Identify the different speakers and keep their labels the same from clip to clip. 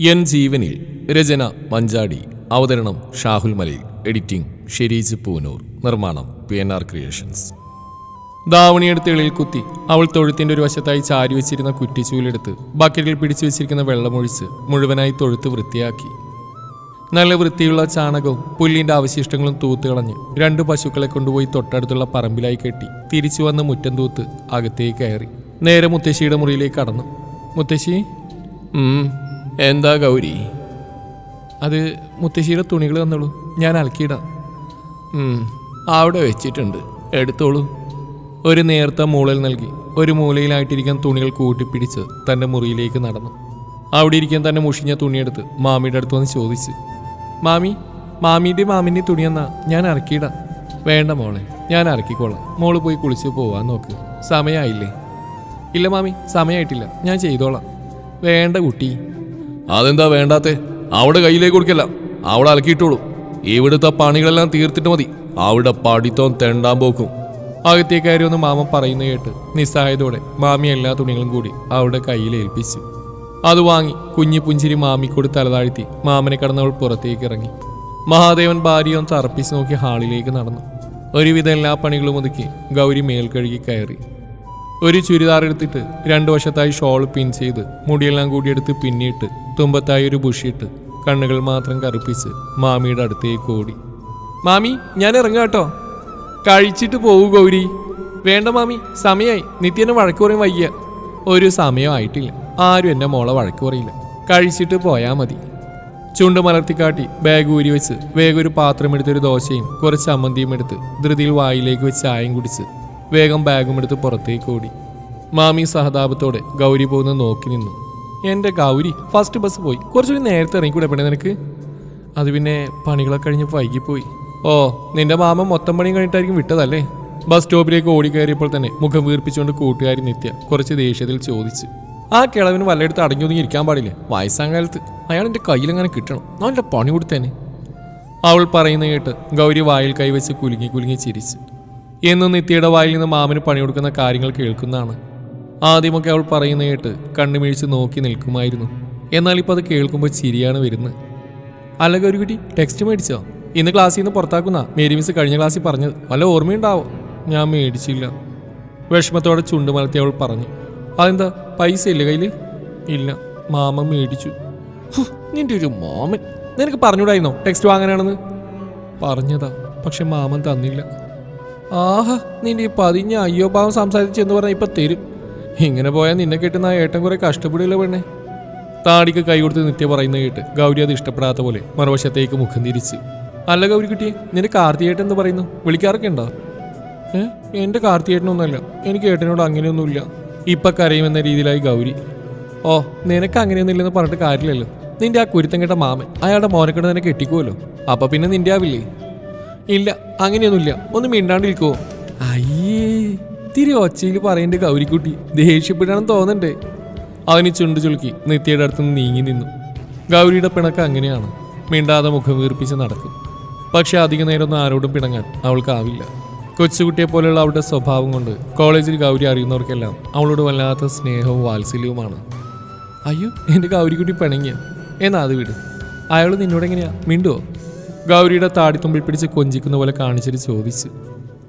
Speaker 1: N ജീവനിൽ രചന മഞ്ചാടി അവതരണം ഷാഹുൽ മലയിൽ എഡിറ്റിംഗ് ഷെരീജ് പൂനൂർ നിർമ്മാണം പി എൻ ആർ ക്രിയേഷൻസ്. ദാവണിയെടുത്ത് എളിയിൽ കുത്തി അവൾ തൊഴുത്തിന്റെ ഒരു വശത്തായി ചാരി വെച്ചിരുന്ന കുറ്റിച്ചൂലെടുത്ത് ബക്കറ്റിൽ പിടിച്ചു വെച്ചിരിക്കുന്ന വെള്ളമൊഴിച്ച് മുഴുവനായി തൊഴുത്ത് വൃത്തിയാക്കി. നല്ല വൃത്തിയുള്ള ചാണകവും പുല്ലിന്റെ അവശിഷ്ടങ്ങളും തൂത്ത് കളഞ്ഞ് രണ്ട് പശുക്കളെ കൊണ്ടുപോയി തൊട്ടടുത്തുള്ള പറമ്പിലായി കെട്ടി തിരിച്ചു വന്ന് മുറ്റം തൂത്ത് അകത്തേക്ക് കയറി നേരെ മുത്തശ്ശിയുടെ മുറിയിലേക്ക് കടന്നു. മുത്തശ്ശി? എന്താ ഗൗരി? അത് മുത്തശ്ശിയുടെ തുണികൾ തന്നോളൂ. ഞാൻ അലക്കിയിടാം. അവിടെ വെച്ചിട്ടുണ്ട്. എടുത്തോളൂ. ഒരു നേർത്ത മൂളൽ നൽകി. ഒരു മൂലയിലായിട്ടിരിക്കാൻ തുണികൾ കൂട്ടിപ്പിടിച്ച് തന്റെ മുറിയിലേക്ക് നടന്നു. അവിടെ ഇരിക്കാൻ തന്നെ മുഷിഞ്ഞ തുണിയെടുത്ത് മാമിയുടെ അടുത്ത് വന്ന് ചോദിച്ചു. മാമി മാമിന്റെ മാമിന്റെ എന്നാ ഞാൻ ഇറക്കിയിടാം വേണ്ട മോളെ ഞാൻ ഇറക്കിക്കോളാം മോൾ പോയി കുളിച്ച് പോവാൻ നോക്ക്. സമയമായില്ലേ ഇല്ല മാമി സമയമായിട്ടില്ല ഞാൻ ചെയ്തോളാം. വേണ്ട കുട്ടി അതെന്താ വേണ്ടാത്തെ? അവിടെ കയ്യിലേക്ക് കൊടുക്കല്ല. അവിടെ അലക്കിയിട്ടോളൂ. ഇവിടുത്തെ പണികളെല്ലാം തീർത്തിട്ട് മതി. അവിടെ പഠിത്തം തെണ്ടാൻ പോക്കും. അകത്തേക്കാരി കയറി ഒന്ന് മാമ പറയുന്ന കേട്ട് നിസ്സഹായതോടെ മാമി എല്ലാ തുണികളും കൂടി അവിടെ കയ്യിൽ ഏൽപ്പിച്ചു. അത് വാങ്ങി കുഞ്ഞി പുഞ്ചിരി മാമിക്കൂടി തലതാഴ്ത്തി മാമനെ കടന്നവൾ പുറത്തേക്ക് ഇറങ്ങി. മഹാദേവൻ ഭാര്യയൊന്ന് തറപ്പിച്ച് നോക്കി ഹാളിലേക്ക് നടന്നു. ഒരുവിധം എല്ലാ പണികളും ഒതുക്കി ഗൗരി മേൽക്കഴുകി കഴുകി കയറി. ഒരു ചുരിദാർ എടുത്തിട്ട് രണ്ടു വശത്തായി ഷോൾ പിൻ ചെയ്ത് മുടിയെല്ലാം കൂടി എടുത്ത് പിന്നിട്ട് തുമ്പത്തായി ഒരു ബുഷിട്ട് കണ്ണുകൾ മാത്രം കറുപ്പിച്ച് മാമിയുടെ അടുത്തേക്ക് ഓടി. മാമി ഞാൻ ഇറങ്ങാം കേട്ടോ കഴിച്ചിട്ട് പോകൂ ഗൗരി. വേണ്ട മാമി സമയമായി നിത്യനെ വഴക്ക് പറയും വയ്യ. ഒരു സമയമായിട്ടില്ല ആരും എന്റെ മോളെ വഴക്ക് പറയില്ല. കഴിച്ചിട്ട് പോയാൽ മതി. ചുണ്ട് മലർത്തിക്കാട്ടി ബാഗ് ഊരി വെച്ച് വേഗം ഒരു പാത്രം എടുത്തൊരു ദോശയും കുറച്ച് ചമ്മന്തിയും എടുത്ത് ധൃതിയിൽ വായിലേക്ക് വെച്ച് ചായയും കുടിച്ച് വേഗം ബാഗും എടുത്ത് പുറത്തേക്ക് ഓടി. മാമി സഹതാപത്തോടെ ഗൗരി പോകുന്ന നോക്കി നിന്നു. എന്റെ ഗൗരി ഫസ്റ്റ് ബസ് പോയി. കുറച്ചുകൂടി നേരത്തെ ഇറങ്ങിക്കൂടെ പെണ്ണേ നിനക്ക്. അത് പിന്നെ പണികളൊക്കെ കഴിഞ്ഞ് വൈകിപ്പോയി. ഓ നിന്റെ മാമ മൊത്തം പണിയും കഴിഞ്ഞിട്ടായിരിക്കും വിട്ടതല്ലേ? ബസ് സ്റ്റോപ്പിലേക്ക് ഓടി കയറിയപ്പോൾ തന്നെ മുഖം വീർപ്പിച്ചുകൊണ്ട് കൂട്ടുകാരി നിത്യ കുറച്ച് ദേഷ്യത്തിൽ ചോദിച്ചു. ആ കിളവിന് വല്ലയിടത്ത് അടങ്ങി ഒതുങ്ങി ഇരിക്കാൻ പാടില്ല? വയസ്സാം കാലത്ത് അയാൾ എന്റെ കയ്യിലെങ്ങനെ കിട്ടണം? നല്ല പണി കൊടുത്തേനെ. അവൾ പറയുന്ന കേട്ട് ഗൗരി വായിൽ കൈവച്ച് കുലുങ്ങി കുലുങ്ങി ചിരിച്ചു. എന്നും നിത്യയുടെ വായിൽ നിന്ന് മാമന് പണി കൊടുക്കുന്ന കാര്യങ്ങൾ കേൾക്കുന്നതാണ് ആദ്യമൊക്കെ അവൾ പറയുന്ന കേട്ട് കണ്ണുമിഴിച്ച് നോക്കി നിൽക്കുമായിരുന്നു. എന്നാൽ ഇപ്പോൾ അത് കേൾക്കുമ്പോൾ ചിരിയാണ് വരുന്നത്. അല്ല ഒരു കുട്ടി ടെക്സ്റ്റ് മേടിച്ചോ? ഇന്ന് ക്ലാസ്സിൽ നിന്ന് പുറത്താക്കുന്ന മേരി മിസ് കഴിഞ്ഞ ക്ലാസ്സിൽ പറഞ്ഞത്. വല്ല ഓർമ്മയുണ്ടാവോ? ഞാൻ മേടിച്ചില്ല. വിഷമത്തോടെ ചുണ്ടുമലത്തി അവൾ പറഞ്ഞു. അതെന്താ പൈസ ഇല്ല കയ്യിൽ ഇല്ല മാമ മേടിച്ചു. നിന്റെ ഒരു മാമൻ. നിനക്ക് പറഞ്ഞൂടായിരുന്നോ ടെക്സ്റ്റ് വാങ്ങാനാണെന്ന്? പറഞ്ഞതാ പക്ഷെ മാമൻ തന്നില്ല. ആഹാ നിന്റെ ഈ അയ്യോ ഭാവം സംസാരിച്ചെന്ന് പറഞ്ഞാൽ ഇപ്പം തരും. ഇങ്ങനെ പോയാൽ നിന്നെ കിട്ടുന്ന ആ ഏട്ടൻ കുറെ കഷ്ടപ്പെടില്ല പെണ്ണെ? താടിക്ക് കൈ കൊടുത്ത് നിത്യ പറയുന്ന കേട്ട് ഗൗരി അത് ഇഷ്ടപ്പെടാത്ത പോലെ മറുവശത്തേക്ക് മുഖം തിരിച്ച്. അല്ല ഗൗരി കുട്ടിയെ നിന്റെ കാർത്തിയേട്ടൻ എന്ന് പറയുന്നു? വിളിക്കാറൊക്കെ ഉണ്ടോ? ഏ? എന്റെ കാർത്തിയേട്ടനൊന്നുമല്ല എനിക്ക് ഏട്ടനോട് അങ്ങനെയൊന്നുമില്ല. ഇപ്പൊ കരയുമെന്ന രീതിയിലായി ഗൗരി. ഓ നിനക്ക് അങ്ങനെയൊന്നുമില്ലെന്ന് പറഞ്ഞിട്ട് കാര്യമില്ലല്ലോ. നിന്റെ ആ കുരുത്തം കേട്ട മാമൻ അയാളുടെ മോനക്കെട്ട് നിന്നെ കെട്ടിക്കുമല്ലോ അപ്പൊ പിന്നെ നിന്റെ ആവില്ലേ? ഇല്ല അങ്ങനെയൊന്നുമില്ല. ഒന്ന് മിണ്ടാണ്ടിരിക്കുവോ? അയ്യേ തിരി ഒച്ചയിൽ പറയേണ്ട ഗൗരിക്കുട്ടി. ദേഷ്യപ്പെടാണെന്ന് തോന്നണ്ടേ. അവന് ചുണ്ടു ചുളുക്കി നിത്യയുടെ അടുത്ത് നിന്ന് നീങ്ങി നിന്നു. ഗൗരിയുടെ പിണക്ക് അങ്ങനെയാണ്. മിണ്ടാതെ മുഖം വീർപ്പിച്ച് നടക്കും. പക്ഷെ അധിക നേരമൊന്നും ആരോടും പിണങ്ങാൻ അവൾക്കാവില്ല കൊച്ചുകുട്ടിയെ പോലെയുള്ള അവളുടെ സ്വഭാവം കൊണ്ട് കോളേജിൽ ഗൗരി അറിയുന്നവർക്കെല്ലാം അവളോട് വല്ലാത്ത സ്നേഹവും വാത്സല്യവുമാണ്. അയ്യോ എന്റെ ഗൗരിക്കുട്ടി പിണങ്ങിയ. എന്നാ അത് വിട്. അയാൾ നിന്നോട് എങ്ങനെയാ? മിണ്ടുവോ? ഗൗരിയുടെ താടിത്തുമ്പിൽ പിടിച്ച് കൊഞ്ചിക്കുന്ന പോലെ കാണിച്ചിട്ട് ചോദിച്ചു.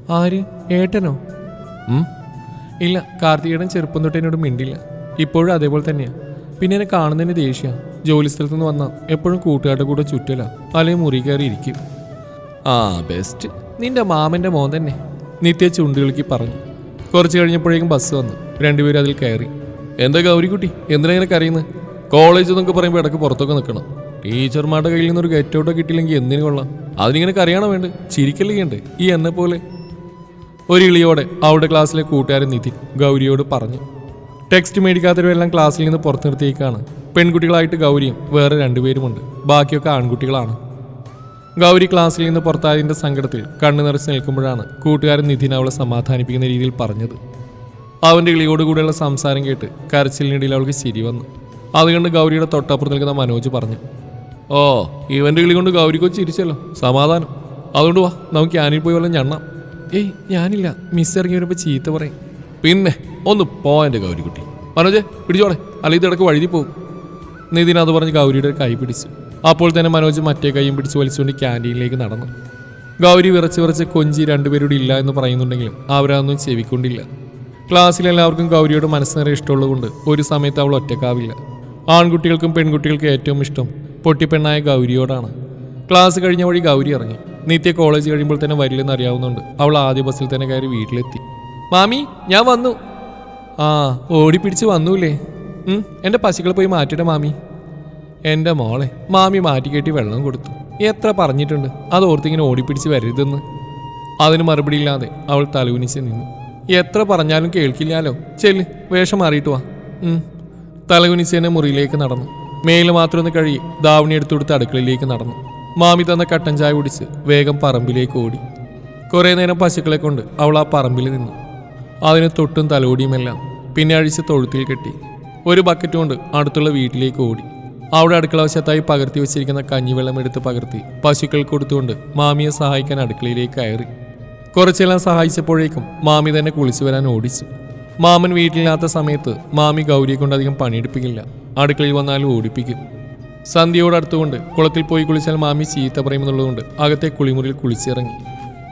Speaker 1: ആര്? ഏട്ടനോ? ഇല്ല കാർത്തികേടൻ ചെറുപ്പം തൊട്ട് എന്നോട് മിണ്ടില്ല ഇപ്പോഴും അതേപോലെ തന്നെയാണ് പിന്നെ എന്നെ കാണുന്നതിന് ദേഷ്യ. ജോലി സ്ഥലത്ത് നിന്ന് വന്നാൽ എപ്പോഴും കൂട്ടുകാരുടെ കൂടെ ചുറ്റല. അല്ലെങ്കിൽ മുറി കയറി ഇരിക്കും. ആ ബെസ്റ്റ് നിന്റെ മാമന്റെ മോൻ തന്നെ. നിത്യ ചുണ്ടുകളിക്ക് പറഞ്ഞു. കുറച്ച് കഴിഞ്ഞപ്പോഴേക്കും ബസ് വന്നു. രണ്ടുപേരും അതിൽ കയറി. എന്താ ഗൗരിക്കുട്ടി? എന്തിനാ ഇങ്ങനെ കരയുന്നത് കോളേജ് എന്നൊക്കെ പറയുമ്പോൾ ഇടയ്ക്ക് പുറത്തൊക്കെ നിൽക്കണം. ടീച്ചർമാരുടെ കയ്യിൽ നിന്ന് ഒരു ഗെറ്റ് ഔട്ടോ കിട്ടിയില്ലെങ്കിൽ എന്തിനു കൊള്ളാം? അതിനിങ്ങനെ കരയണോ വേണ്ട ചിരിക്കല്ലേ ഈ എന്നെ പോലെ ഒരു ഇളിയോടെ അവളുടെ ക്ലാസ്സിലെ കൂട്ടുകാരൻ നിതിൻ ഗൗരിയോട് പറഞ്ഞു. ടെക്സ്റ്റ് മേടിക്കാത്തവരെല്ലാം ക്ലാസ്സിൽ നിന്ന് പുറത്തു നിർത്തിയേക്കാണ്. പെൺകുട്ടികളായിട്ട് ഗൗരിയും വേറെ രണ്ടുപേരുമുണ്ട്. ബാക്കിയൊക്കെ ആൺകുട്ടികളാണ്. ഗൗരി ക്ലാസ്സിൽ നിന്ന് പുറത്തായതിന്റെ സങ്കടത്തിൽ കണ്ണു നിറച്ച് നിൽക്കുമ്പോഴാണ് കൂട്ടുകാരൻ നിധിൻ അവളെ സമാധാനിപ്പിക്കുന്ന രീതിയിൽ പറഞ്ഞത്. അവന്റെ ഇളിയോടുകൂടെയുള്ള സംസാരം കേട്ട് കരച്ചിലിനിടയിൽ അവൾക്ക് ചിരി വന്നു. അതുകൊണ്ട് ഗൗരിയുടെ തൊട്ടപ്പുറത്ത് നിൽക്കുന്ന മനോജ് പറഞ്ഞു ഓ ഇവന്റെ ഇളി കൊണ്ട് ഗൗരിക്കോ ചിരിച്ചല്ലോ. സമാധാനം. അതുകൊണ്ട് വാ നമുക്ക് ക്യാനിൽ പോയി വല്ലതും ഞണ്ണാം. ഏയ് ഞാനില്ല. മിസ് ഇറങ്ങി വരുമ്പോൾ ചീത്ത പറയും. പിന്നെ ഒന്ന് പോ എന്റെ ഗൗരിക്കുട്ടി മനോജെ പിടിച്ചോടെ അല്ലെങ്കിൽ ഇടയ്ക്ക് വഴുതി പോകും നിതിൻ അത് പറഞ്ഞ് ഗൗരിയുടെ കൈ പിടിച്ചു. അപ്പോൾ തന്നെ മനോജ് മറ്റേ കൈയും പിടിച്ച് വലിച്ചുകൊണ്ട് ക്യാന്റീനിലേക്ക് നടന്നു. ഗൗരി വിറച്ച് വിറച്ച് കൊഞ്ചി രണ്ടുപേരോട് ഇല്ല എന്ന് പറയുന്നുണ്ടെങ്കിലും അവരതൊന്നും ചെവിക്കൊണ്ടില്ല. ക്ലാസ്സിൽ എല്ലാവർക്കും ഗൗരിയോട് മനസ്സ് നിറയെ ഇഷ്ടമുള്ളതുകൊണ്ട് ഒരു സമയത്ത് അവൾ ഒറ്റക്കാവില്ല. ആൺകുട്ടികൾക്കും പെൺകുട്ടികൾക്കും ഏറ്റവും ഇഷ്ടം പൊട്ടിപ്പെണ്ണായ ഗൗരിയോടാണ്. ക്ലാസ് കഴിഞ്ഞ വഴി ഗൗരി ഇറങ്ങി. നിത്യ കോളേജ് കഴിയുമ്പോൾ തന്നെ വരില്ലെന്ന് അറിയാവുന്നുണ്ട്. അവൾ ആദ്യ ബസ്സിൽ തന്നെ കയറി വീട്ടിലെത്തി. മാമി ഞാൻ വന്നു. ആ ഓടിപ്പിടിച്ച് വന്നൂലേ. ഉം, എന്റെ പശുക്കൾ പോയി മാറ്റിട്ടെ മാമി. എന്റെ മോളെ മാമി മാറ്റിക്കെട്ടി വെള്ളം കൊടുത്തു. എത്ര പറഞ്ഞിട്ടുണ്ട്? അത് ഓർത്തിങ്ങനെ ഓടിപ്പിടിച്ച് വരരുതെന്ന്. അതിന് മറുപടി ഇല്ലാതെ അവൾ തലകുനിച്ച് നിന്നു. എത്ര പറഞ്ഞാലും കേൾക്കില്ലാലോ? ചെല്ല് വേഷം മാറിയിട്ട് വാ. തലകുനിച്ച് തന്നെ മുറിയിലേക്ക് നടന്നു. മേൽ മാത്രം ഒന്ന് കഴുകി ദാവണി എടുത്തു കൊടുത്ത് അടുക്കളയിലേക്ക് നടന്നു. മാമി തന്ന കട്ടൻ ചായ കുടിച്ച് വേഗം പറമ്പിലേക്ക് ഓടി. കുറേ നേരം പശുക്കളെ കൊണ്ട് അവൾ ആ പറമ്പിൽ നിന്നു. അതിന് തൊട്ടും തലോടിയുമെല്ലാം പിന്നെ അഴിച്ച് തൊഴുത്തിൽ കെട്ടി. ഒരു ബക്കറ്റ് കൊണ്ട് അടുത്തുള്ള വീട്ടിലേക്ക് ഓടി. അവിടെ അടുക്കള വശത്തായി പകർത്തി വെച്ചിരിക്കുന്ന കഞ്ഞിവെള്ളം എടുത്ത് പകർത്തി പശുക്കൾ കൊടുത്തുകൊണ്ട് മാമിയെ സഹായിക്കാൻ അടുക്കളയിലേക്ക് കയറി. കുറച്ചെല്ലാം സഹായിച്ചപ്പോഴേക്കും മാമി തന്നെ കുളിച്ചു വരാൻ ഓടിച്ചു. മാമൻ വീട്ടിലില്ലാത്ത സമയത്ത് മാമി ഗൗരിയെ കൊണ്ട് അധികം പണിയെടുപ്പിക്കില്ല. അടുക്കളയിൽ വന്നാലും ഓടിപ്പിക്കും. സന്ധ്യയോട് അടുത്തുകൊണ്ട് കുളത്തിൽ പോയി കുളിച്ചാൽ മാമി ചീത്ത പറയുമെന്നുള്ളതുകൊണ്ട് അകത്തെ കുളിമുറിയിൽ കുളിച്ചിറങ്ങി.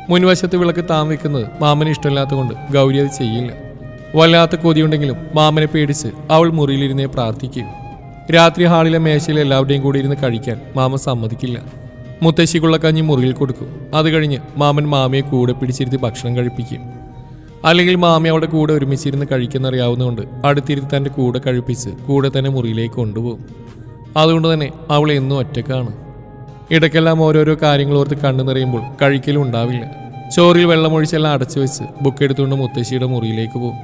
Speaker 1: മുൻവശത്ത് വിളക്ക് താൻ വെക്കുന്നത് മാമന് ഇഷ്ടമില്ലാത്തതുകൊണ്ട് ഗൗരി അത് ചെയ്യില്ല. വല്ലാത്ത കൊതിയുണ്ടെങ്കിലും മാമനെ പേടിച്ച് അവൾ മുറിയിലിരുന്നേ പ്രാർത്ഥിക്കൂ. രാത്രി ഹാളിലെ മേശയിൽ എല്ലാവരുടെയും കൂടി ഇരുന്ന് കഴിക്കാൻ മാമ സമ്മതിക്കില്ല. മുത്തശ്ശിക്കുള്ള കഞ്ഞി മുറിയിൽ കൊടുക്കും. അത് കഴിഞ്ഞ് മാമൻ മാമയെ കൂടെ പിടിച്ചിരുത്തി ഭക്ഷണം കഴിപ്പിക്കും. അല്ലെങ്കിൽ മാമി അവളുടെ കൂടെ ഒരുമിച്ചിരുന്ന് കഴിക്കുന്നറിയാവുന്നതുകൊണ്ട് അടുത്തിരുത്തി തന്റെ കൂടെ കഴിപ്പിച്ച് കൂടെ തന്നെ മുറിയിലേക്ക് കൊണ്ടുപോകും. അതുകൊണ്ട് തന്നെ അവൾ എന്നും ഒറ്റക്കാണ്. ഇടയ്ക്കെല്ലാം ഓരോരോ കാര്യങ്ങൾ ഓർത്ത് കണ്ണു നിറയുമ്പോൾ കഴിക്കലും ഉണ്ടാവില്ല. ചോറിൽ വെള്ളമൊഴിച്ചെല്ലാം അടച്ചു വെച്ച് ബുക്ക് എടുത്തുകൊണ്ട് മുത്തശ്ശിയുടെ മുറിയിലേക്ക് പോകും.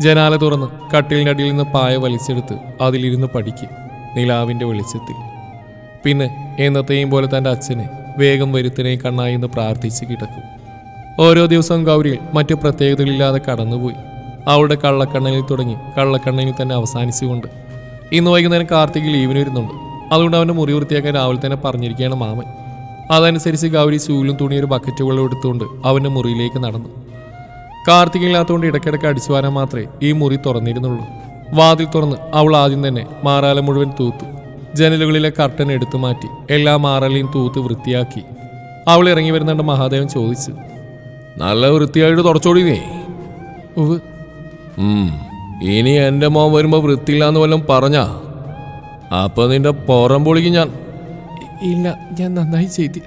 Speaker 1: ജനാല തുറന്ന് കട്ടിലിന്റെ അടിയിൽ നിന്ന് പായ വലിച്ചെടുത്ത് അതിലിരുന്ന് പഠിക്കും നിലാവിന്റെ വെളിച്ചത്തിൽ. പിന്നെ എന്നത്തെയും പോലെ തന്റെ അച്ഛനെ വേഗം വരുത്തനെ കണ്ണായി എന്ന് പ്രാർത്ഥിച്ച് കിടക്കും. ഓരോ ദിവസവും ഗൗരിയിൽ മറ്റു പ്രത്യേകതകളില്ലാതെ കടന്നുപോയി. അവളുടെ കള്ളക്കണ്ണനിൽ തുടങ്ങി കള്ളക്കണ്ണനിൽ തന്നെ അവസാനിച്ചുകൊണ്ട് ഇന്ന് വൈകുന്നേരം കാർത്തിക് ലീവിന് വരുന്നുണ്ട്. അതുകൊണ്ട് അവന്റെ മുറി വൃത്തിയാക്കാൻ രാവിലെ തന്നെ പറഞ്ഞിരിക്കുകയാണ് മാമൻ. അതനുസരിച്ച് ഗൗരി സൂലും തുണിയൊരു ബക്കറ്റ് വെള്ളം എടുത്തുകൊണ്ട് അവന്റെ മുറിയിലേക്ക് നടന്നു. കാർത്തിക് ഇല്ലാത്തതുകൊണ്ട് ഇടയ്ക്കിടയ്ക്ക് അടിച്ചു വരാൻ മാത്രമേ ഈ മുറി തുറന്നിരുന്നുള്ളൂ. വാതിൽ തുറന്ന് അവൾ ആദ്യം തന്നെ മാറാല മുഴുവൻ തൂത്തു. ജനലുകളിലെ കർട്ടൻ എടുത്തു മാറ്റി എല്ലാ മാറാലയും തൂത്ത് വൃത്തിയാക്കി. അവൾ ഇറങ്ങി വരുന്നുണ്ട് മഹാദേവൻ ചോദിച്ചു. നല്ല വൃത്തിയായിട്ട് തുടച്ചോടിയേ ഉവ് ഇനി എന്റെ മോൻ വരുമ്പോൾ വൃത്തിയില്ലാന്ന് വല്ലതും പറഞ്ഞാ? അപ്പൊ നിന്റെ പുറം പൊളിക്കും ഞാൻ. ഇല്ല ഞാൻ നന്നായി ചെയ്തി.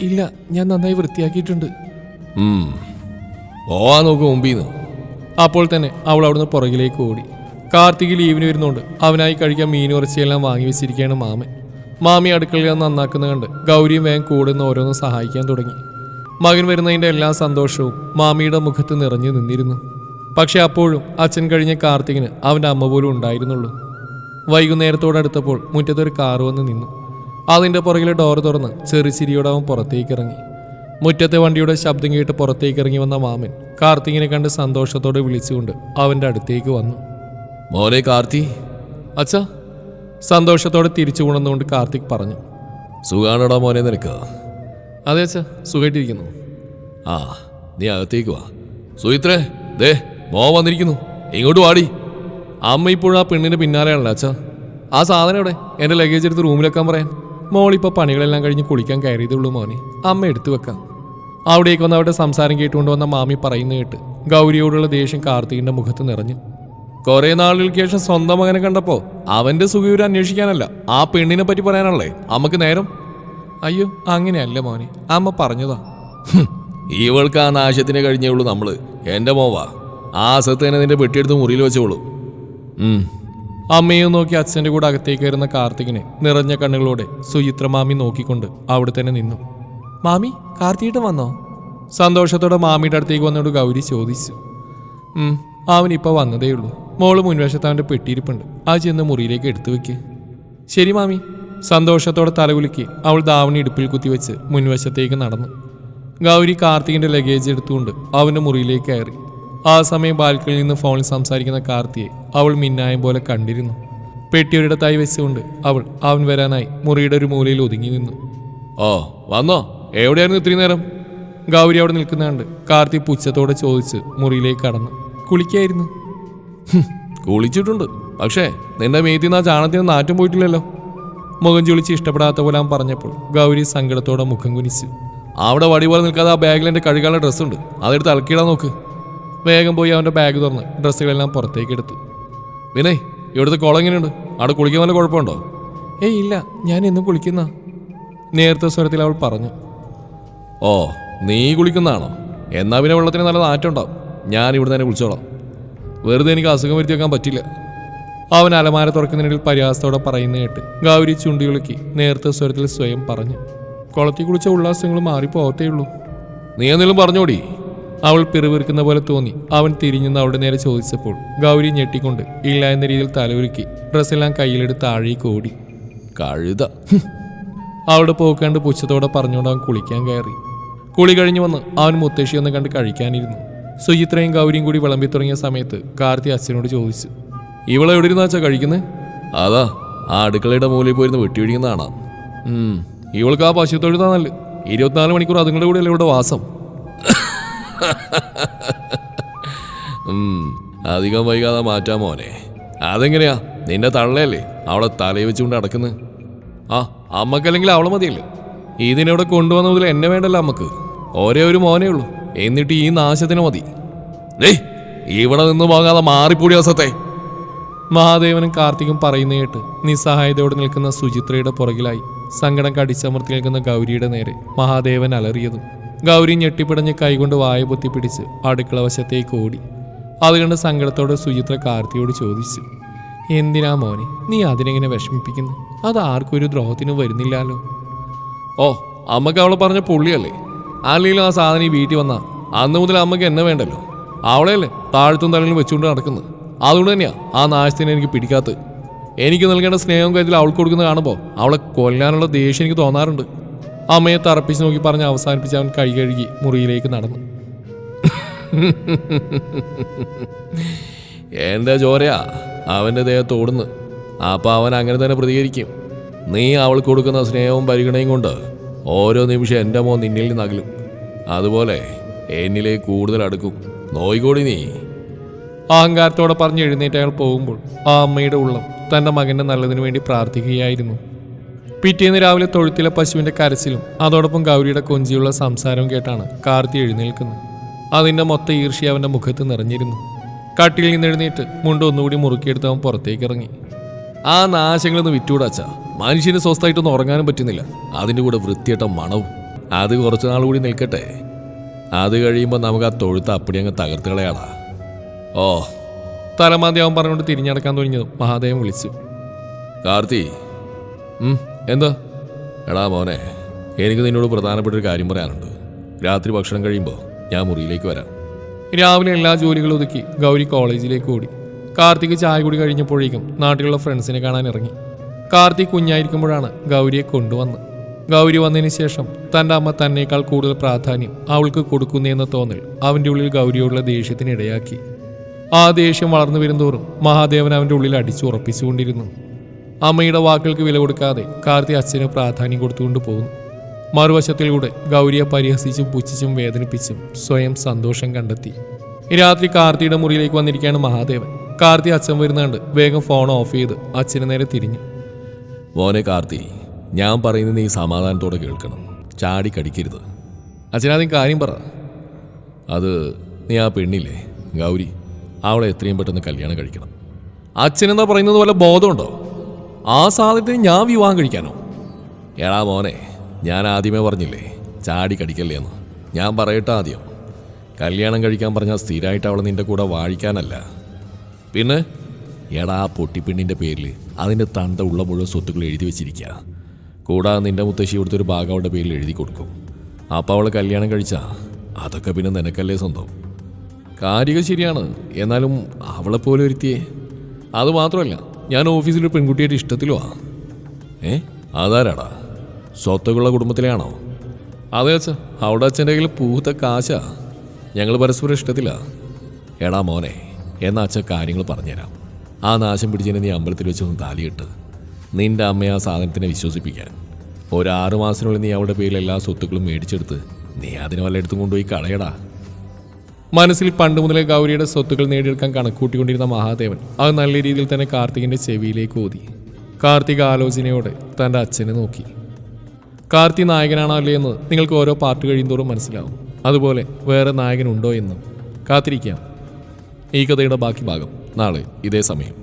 Speaker 1: ഇല്ല ഞാൻ നന്നായി വൃത്തിയാക്കിയിട്ടുണ്ട്. പോവാൻ നോക്കും മുമ്പീന്ന്. അപ്പോൾ തന്നെ അവൾ അവിടുന്ന് പുറകിലേക്ക് ഓടി. കാർത്തിക് ലീവിന് വരുന്നുണ്ട് അവനായി കഴിക്കാൻ മീൻ ഉറച്ചിയെല്ലാം വാങ്ങി വെച്ചിരിക്കുകയാണ് മാമൻ. മാമി അടുക്കളയിൽ നിന്ന് നന്നാക്കുന്ന കണ്ട് ഗൗരിയും വേഗം കൂടുന്ന ഓരോന്നും സഹായിക്കാൻ തുടങ്ങി. മകൻ വരുന്നതിന്റെ എല്ലാ സന്തോഷവും മാമിയുടെ മുഖത്ത് നിറഞ്ഞു നിന്നിരുന്നു. പക്ഷെ അപ്പോഴും അച്ഛൻ കഴിഞ്ഞ കാർത്തികിന് അവന്റെ അമ്മ പോലും ഉണ്ടായിരുന്നുള്ളൂ. വൈകുന്നേരത്തോടടുത്തപ്പോൾ മുറ്റത്തൊരു കാർ വന്ന് നിന്നു. അതിന്റെ പുറകിലെ ഡോർ തുറന്ന് ചെറുചിരിയോടെ അവൻ പുറത്തേക്ക് ഇറങ്ങി. മുറ്റത്തെ വണ്ടിയുടെ ശബ്ദം കേട്ട് പുറത്തേക്ക് ഇറങ്ങി വന്ന മാമൻ കാർത്തികിനെ കണ്ട് സന്തോഷത്തോടെ വിളിച്ചുകൊണ്ട് അവന്റെ അടുത്തേക്ക് വന്നു. മോനെ കാർത്തി. അച്ഛാ സന്തോഷത്തോടെ തിരിച്ചു കൊണ്ടുവന്നുകൊണ്ട് കാർത്തിക് പറഞ്ഞു. സുഖാണോടാ മോനെ നിനക്ക്? അതെ അച്ഛാ സുഖമായിട്ടിരിക്കുന്നു ആ നീ അകത്തേക്ക് വാ. സുഹിത്രേ ദേ. മോ വന്നിരിക്കുന്നു. ഇങ്ങോട്ട് വാടി. അമ്മ ഇപ്പോഴും ആ പെണ്ണിന്റെ പിന്നാലെയാണല്ലോ അച്ഛാ. ആ സാധനം എവിടെ? എന്റെ ലഗേജ് എടുത്ത് റൂമിലെക്കാൻ പറയാൻ. മോളിപ്പോൾ പണികളെല്ലാം കഴിഞ്ഞ് കുളിക്കാൻ കയറിയതുള്ളൂ മോനെ. അമ്മ എടുത്തു വെക്കാം. അവിടേക്ക് വന്ന് അവരുടെ സംസാരം കേട്ടുകൊണ്ട് വന്ന മാമി പറയുന്ന കേട്ട് ഗൗരിയോടുള്ള ദേഷ്യം കാർത്തികിന്റെ മുഖത്ത് നിറഞ്ഞു. കുറെ നാളുകൾക്ക് ശേഷം സ്വന്തം മകനെ കണ്ടപ്പോ അവന്റെ സുഖവിവരം അന്വേഷിക്കാനല്ല. ആ പെണ്ണിനെ പറ്റി പറയാനല്ലേ? അമ്മയ്ക്ക് നേരം? അയ്യോ അങ്ങനെയല്ല മോനെ. അമ്മ പറഞ്ഞതാ. ഇവൾക്ക് ആ നാശത്തിനെ കഴിഞ്ഞേ ഉള്ളൂ നമ്മൾ. എന്റെ മോവാ. ആ അസത്ത് തന്നെ നിന്റെ പെട്ടിയെടുത്ത് മുറിയിൽ വെച്ചോളൂ. അമ്മയെ നോക്കി അച്ഛന്റെ കൂടെ അകത്തേക്ക് വരുന്ന കാർത്തികിനെ നിറഞ്ഞ കണ്ണുകളോടെ സുചിത്ര മാമി നോക്കിക്കൊണ്ട് അവിടെ തന്നെ നിന്നു. മാമി കാർത്തിയിട്ട് വന്നോ? സന്തോഷത്തോടെ മാമിയുടെ അടുത്തേക്ക് വന്നോട് ഗൗരി ചോദിച്ചു. അവൻ ഇപ്പൊ വന്നതേ ഉള്ളൂ. മോൾ മുൻവശത്ത് അവന്റെ പെട്ടിയിരിപ്പുണ്ട്. ആ ചെന്ന് മുറിയിലേക്ക് എടുത്തു വെക്ക്. ശരി മാമി. സന്തോഷത്തോടെ തലകുലുക്കി അവൾ ദാവണി ഇടുപ്പിൽ കുത്തിവെച്ച് മുൻവശത്തേക്ക് നടന്നു. ഗൗരി കാർത്തികിന്റെ ലഗേജ് എടുത്തുകൊണ്ട് അവന്റെ മുറിയിലേക്ക് കയറി. ആ സമയം ബാൽക്കണിയിൽ നിന്ന് ഫോണിൽ സംസാരിക്കുന്ന കാർത്തിയെ അവൾ മിന്നായം പോലെ കണ്ടിരുന്നു. പെട്ടിയുടെ തൈ വെച്ചുകൊണ്ട് അവൾ അവൻ വരാനായി മുറിയുടെ ഒരു മൂലയിൽ ഒതുങ്ങി നിന്നു. ഓ വന്നോ? എവിടെയായിരുന്നു ഇത്രയും നേരം? ഗൗരി അവിടെ നിൽക്കുന്നുണ്ട്. കാർത്തി പുച്ഛത്തോടെ ചോദിച്ച് മുറിയിലേക്ക് കടന്നു. കുളിക്കായിരുന്നു. കുളിച്ചിട്ടുണ്ട്. പക്ഷേ നിന്റെ മീത്തിൽ നിന്ന് ആ ചാണത്തിന് നാറ്റം പോയിട്ടില്ലല്ലോ. മുഖം ചൊളിച്ച് ഇഷ്ടപ്പെടാത്ത പോലെ അവൻ പറഞ്ഞപ്പോൾ ഗൗരി സങ്കടത്തോടെ മുഖം കുനിച്ചു. അവിടെ വടി പോലെ നിൽക്കാതെ ആ ബാഗിൽ എന്റെ കഴുകാനുള്ള ഡ്രസ്സുണ്ട്. അതെടുത്ത് അലക്കിയിടാൻ നോക്ക്. വേഗം പോയി അവന്റെ ബാഗ് തുറന്ന് ഡ്രസ്സുകളെല്ലാം പുറത്തേക്ക് എടുത്തു. വിനയ് ഇവിടുത്തെ കുളം എങ്ങനെയുണ്ട്? അവിടെ കുളിക്കാൻ വല്ല കുഴപ്പമുണ്ടോ? ഏയ് ഇല്ല. ഞാൻ എന്നും കുളിക്കുന്ന. നേരത്തെ സ്വരത്തിൽ അവൾ പറഞ്ഞു. ഓ നീ കുളിക്കുന്നതാണോ? എന്നാ പിന്നെ വെള്ളത്തിന് നല്ല നാറ്റുണ്ടാവും ഞാൻ ഇവിടെ തന്നെ കുളിച്ചോളാം. വെറുതെ എനിക്ക് അസുഖം വരുത്തി വെക്കാൻ പറ്റില്ല. അവൻ അലമാര തുറക്കുന്നതിനിടയിൽ പരിഹാസത്തോടെ പറയുന്ന കേട്ട് ഗൗരി ചുണ്ടികുളുക്കി നേരത്തെ സ്വരത്തിൽ സ്വയം പറഞ്ഞു. കുളത്തിൽ കുളിച്ച ഉല്ലാസങ്ങൾ മാറിപ്പോകത്തേ ഉള്ളൂ. നീ എന്തെങ്കിലും പറഞ്ഞോടി? അവൾ പിറുപിറുക്കുന്ന പോലെ തോന്നി. അവൻ തിരിഞ്ഞെന്ന് അവളുടെ നേരെ ചോദിച്ചപ്പോൾ ഗൗരി ഞെട്ടിക്കൊണ്ട് ഇല്ല എന്ന രീതിയിൽ തലവുരുക്കി ഡ്രസ്സെല്ലാം കയ്യിലെടുത്ത് താഴേക്ക് ഓടി. കഴുത. അവളുടെ പോക്കാണ്ട് പുച്ഛത്തോടെ പറഞ്ഞുകൊണ്ട് അവൻ കുളിക്കാൻ കയറി. കുളി കഴിഞ്ഞു വന്ന് അവൻ മുത്തശ്ശി ഒന്ന് കണ്ട് കഴിക്കാനിരുന്നു. സുചിത്രയും ഗൗരിയും കൂടി വിളമ്പി തുടങ്ങിയ സമയത്ത് കാർത്തി അച്ഛനോട് ചോദിച്ചു ഇവളെ എവിടെ ഇരുന്നാച്ചാ കഴിക്കുന്നത് അതാ ആ അടുക്കളയുടെ മൂലയിൽ പോയിരുന്ന് വെട്ടിപിടിക്കുന്നതാണ് ഇവൾക്ക് ആ പശു തൊഴുതാ നല്ല ഇരുപത്തിനാല് മണിക്കൂർ അതുങ്ങളുടെ കൂടെയല്ലേ ഇവിടെ വാസം? അധികം വൈകാതെ മാറ്റാ മോനെ. അതെങ്ങനെയാ? നിന്റെ തള്ളയല്ലേ? അവളെ തലയിൽ വെച്ചുകൊണ്ട് അടക്കുന്നത് ആ അമ്മക്കല്ലെങ്കിൽ അവളെ മതിയല്ലോ? ഇതിനിവിടെ കൊണ്ടുവന്ന മുതൽ എന്നെ വേണ്ടല്ലോ അമ്മയ്ക്ക്. ഒരേ ഒരു മോനേ ഉള്ളൂ. എന്നിട്ട് ഈ നാശത്തിന് മതി. ഏയ് ഇവിടെ നിന്ന് പോകാതെ മാറിപ്പൂടി അവസത്തെ മഹാദേവനും കാർത്തികും പറയുന്ന കേട്ട് നിസ്സഹായതയോടെ നിൽക്കുന്ന സുചിത്രയുടെ പുറകിലായി സങ്കടം കടിച്ചമർത്തി നിൽക്കുന്ന ഗൗരിയുടെ നേരെ മഹാദേവൻ അലറിയതും ഗൗരി ഞെട്ടിപ്പിടഞ്ഞ് കൈകൊണ്ട് വായ പൊത്തി പിടിച്ച് അടുക്കള വശത്തേക്ക് ഓടി. അതുകൊണ്ട് കണ്ട് സങ്കടത്തോടെ സുചിത്ര കാർത്തിയോട് ചോദിച്ചു എന്തിനാ മോനെ നീ അതിനെങ്ങനെ വിഷമിപ്പിക്കുന്നു? അത് ആർക്കൊരു ദ്രോഹത്തിനും വരുന്നില്ലല്ലോ. ഓ അമ്മയ്ക്ക് അവളെ പറഞ്ഞ പുള്ളിയല്ലേ? അല്ലെങ്കിലും ആ സാധനം ഈ വീട്ടിൽ വന്ന അന്ന് മുതൽ അമ്മയ്ക്ക് എന്നെ വേണ്ടല്ലോ? അവളെയല്ലേ താഴ്ത്തും തലയിലും വെച്ചുകൊണ്ട് നടക്കുന്നത്? അതുകൊണ്ട് തന്നെയാ ആ നാശത്തിനെ എനിക്ക് പിടിക്കാത്തത്. എനിക്ക് നൽകേണ്ട സ്നേഹം കരുതൽ അവൾക്ക് കൊടുക്കുന്നത് കാണുമ്പോൾ അവളെ കൊല്ലാനുള്ള ദേഷ്യം എനിക്ക് തോന്നാറുണ്ട്. അമ്മയെ തറപ്പിച്ച് നോക്കി പറഞ്ഞ് അവസാനിപ്പിച്ച് അവൻ കൈ കഴുകി മുറിയിലേക്ക് നടന്നു. എന്റെ ചോരയാ അവന്റെ ദേഹത്ത് ഓടുന്നു. അപ്പം അവൻ അങ്ങനെ തന്നെ പ്രതികരിക്കും. നീ അവൾക്ക് കൊടുക്കുന്ന സ്നേഹവും പരിഗണയും കൊണ്ട് ഓരോ നിമിഷം എന്റെ മോൻ നിന്നിൽ നിന്ന് അകലും അതുപോലെ എന്നിലേക്ക് കൂടുതൽ അടുക്കും. നോയിക്കോടി നീ. അഹങ്കാരത്തോടെ പറഞ്ഞ് എഴുന്നേറ്റ് അയാൾ പോകുമ്പോൾ ആ അമ്മയുടെ ഉള്ളം തന്റെ മകന്റെ നല്ലതിനു വേണ്ടി പ്രാർത്ഥിക്കുകയായിരുന്നു. പിറ്റേന്ന് രാവിലെ തൊഴുത്തിലെ പശുവിന്റെ കരച്ചിലും അതോടൊപ്പം ഗൗരിയുടെ കൊഞ്ചിയുള്ള സംസാരവും കേട്ടാണ് കാർത്തി എഴുന്നേൽക്കുന്നത്. അതിന്റെ മൊത്ത ഈർഷ്യ അവന്റെ മുഖത്ത് നിറഞ്ഞിരുന്നു. കട്ടിയിൽ നിന്ന് എഴുന്നേറ്റ് മുണ്ട് ഒന്നുകൂടി മുറുക്കിയെടുത്ത് അവൻ പുറത്തേക്ക് ഇറങ്ങി. ആ നാശങ്ങളൊന്ന് വിറ്റുകൂടാച്ച മനുഷ്യന് സ്വസ്ഥമായിട്ടൊന്നും ഉറങ്ങാനും പറ്റുന്നില്ല. അതിന്റെ കൂടെ വൃത്തിയായിട്ട മണവും. അത് കുറച്ചു നാൾ കൂടി നിൽക്കട്ടെ. അത് കഴിയുമ്പോൾ നമുക്ക് ആ തൊഴുത്ത് അപ്പടി അങ്ങ് തകർത്ത് കളയാടാ. ഓ. തലമാന്തി അവൻ പറഞ്ഞുകൊണ്ട് തിരിഞ്ഞടക്കാൻ തുടങ്ങിയതും മഹാദേവൻ വിളിച്ചു. കാർത്തി. എന്താ? എടാ മോനെ എനിക്ക് നിന്നോട് പ്രധാനപ്പെട്ട ഒരു കാര്യം പറയാനുണ്ട്. രാത്രി ഭക്ഷണം കഴിയുമ്പോൾ ഞാൻ മുറിയിലേക്ക് വരാം. രാവിലെ എല്ലാ ജോലികളും ഒതുക്കി ഗൗരി കോളേജിലേക്ക് ഓടി. കാർത്തിക് ചായ കൂടി കഴിഞ്ഞപ്പോഴേക്കും നാട്ടിലുള്ള ഫ്രണ്ട്സിനെ കാണാൻ ഇറങ്ങി. കാർത്തിക് കുഞ്ഞായിരിക്കുമ്പോഴാണ് ഗൗരിയെ കൊണ്ടുവന്ന് ഗൗരി വന്നതിന് ശേഷം തന്റെ അമ്മ തന്നേക്കാൾ കൂടുതൽ പ്രാധാന്യം അവൾക്ക് കൊടുക്കുന്നതെന്ന തോന്നൽ അവന്റെ ഉള്ളിൽ ഗൗരിയോടുള്ള ദേഷ്യത്തിന് ഇടയാക്കി ആ ദേഷ്യം വളർന്നു വരുന്തോറും മഹാദേവൻ അവന്റെ ഉള്ളിൽ അടിച്ചുറപ്പിച്ചുകൊണ്ടിരുന്നു. അമ്മയുടെ വാക്കുകൾക്ക് വില കൊടുക്കാതെ കാർത്തി അച്ഛന് പ്രാധാന്യം കൊടുത്തുകൊണ്ട് പോകുന്നു. മറുവശത്തിലൂടെ ഗൗരിയെ പരിഹസിച്ചും പുച്ഛിച്ചും വേദനിപ്പിച്ചും സ്വയം സന്തോഷം കണ്ടെത്തി. രാത്രി കാർത്തിയുടെ മുറിയിലേക്ക് വന്നിരിക്കുകയാണ് മഹാദേവൻ. കാർത്തി അച്ഛൻ വരുന്നുണ്ട് വേഗം ഫോൺ ഓഫ് ചെയ്ത് അച്ഛന് നേരെ തിരിഞ്ഞു. മോനെ കാർത്തി ഞാൻ പറയുന്നത് നീ സമാധാനത്തോടെ കേൾക്കണം. ചാടി കടിക്കരുത്. അച്ഛനാദ്യം കാര്യം പറ. അത് നീ ആ പെണ്ണില്ലേ ഗൗരി? അവളെ എത്രയും പെട്ടെന്ന് കല്യാണം കഴിക്കണം. അച്ഛനെന്താ പറയുന്നത് പോലെ ബോധമുണ്ടോ? ആ സാധനത്തിന് ഞാൻ വിവാഹം കഴിക്കാനോ എടാ മോനെ ഞാൻ ആദ്യമേ പറഞ്ഞില്ലേ ചാടി കടിക്കല്ലേ എന്ന്. ഞാൻ പറയട്ടെ ആദ്യം. കല്യാണം കഴിക്കാൻ പറഞ്ഞാൽ സ്ഥിരമായിട്ട് അവൾ നിന്റെ കൂടെ വാഴിക്കാനല്ല. പിന്നെ? എടാ ആ പൊട്ടിപ്പെണ്ണിന്റെ പേരിൽ അതിന്റെ തണ്ട ഉള്ള മുഴുവൻ സ്വത്തുക്കൾ എഴുതി വെച്ചിരിക്കുക കൂടാതെ നിന്റെ മുത്തശ്ശി ഇവിടുത്തെ ഒരു ഭാഗം അവളുടെ പേരിൽ എഴുതി കൊടുക്കും. അപ്പോൾ അവൾ കല്യാണം കഴിച്ചാ? അതൊക്കെ പിന്നെ നിനക്കല്ലേ സ്വന്തം. കാര്യങ്ങൾ ശരിയാണ്. എന്നാലും അവളെപ്പോലെ ഒരുത്തിയേ. അത് മാത്രമല്ല ഞാൻ ഓഫീസിൽ പെൺകുട്ടിയായിട്ട് ഇഷ്ടത്തിലോ ആ ഏ? അതാരാടാ സ്വത്തുകളുള്ള കുടുംബത്തിലെയാണോ അതെ അച്ഛ. അവിടെ അച്ഛന്റെ കയ്യിൽ പൂത്ത കാശാ. ഞങ്ങൾ പരസ്പരം ഇഷ്ടത്തിലാ. എടാ മോനെ എന്നാ അച്ഛൻ കാര്യങ്ങൾ പറഞ്ഞുതരാം. ആ നാശം പിടിച്ചതിനെ നീ അമ്പലത്തിൽ വെച്ചൊന്ന് താലിയിട്ട് നിന്റെ അമ്മയെ ആ സാധനത്തിനെ വിശ്വസിപ്പിക്കാൻ. ഒരു ആറു മാസത്തിനുള്ളിൽ നീ അവളുടെ പേരിൽ എല്ലാ സ്വത്തുക്കളും മേടിച്ചെടുത്ത് നീ അതിനെ വല്ലയിടത്തും കൊണ്ടുപോയി കളയടാ. മനസ്സിൽ പണ്ട് മുതലേ ഗൗരിയുടെ സ്വത്തുക്കൾ നേടിയെടുക്കാൻ കണക്കൂട്ടിക്കൊണ്ടിരുന്ന മഹാദേവൻ അത് നല്ല രീതിയിൽ തന്നെ കാർത്തികിന്റെ ചെവിയിലേക്ക് ഓതി കാർത്തിക് ആലോചനയോടെ തന്റെ അച്ഛനെ നോക്കി. കാർത്തി നായകനാണോ അല്ലേ എന്ന് നിങ്ങൾക്ക് ഓരോ പാർട്ട് കഴിയുന്തോറും മനസ്സിലാവും. അതുപോലെ വേറെ നായകനുണ്ടോ എന്നും കാത്തിരിക്കാം. ഈ കഥയുടെ ബാക്കി ഭാഗം നാളെ ഇതേ സമയം.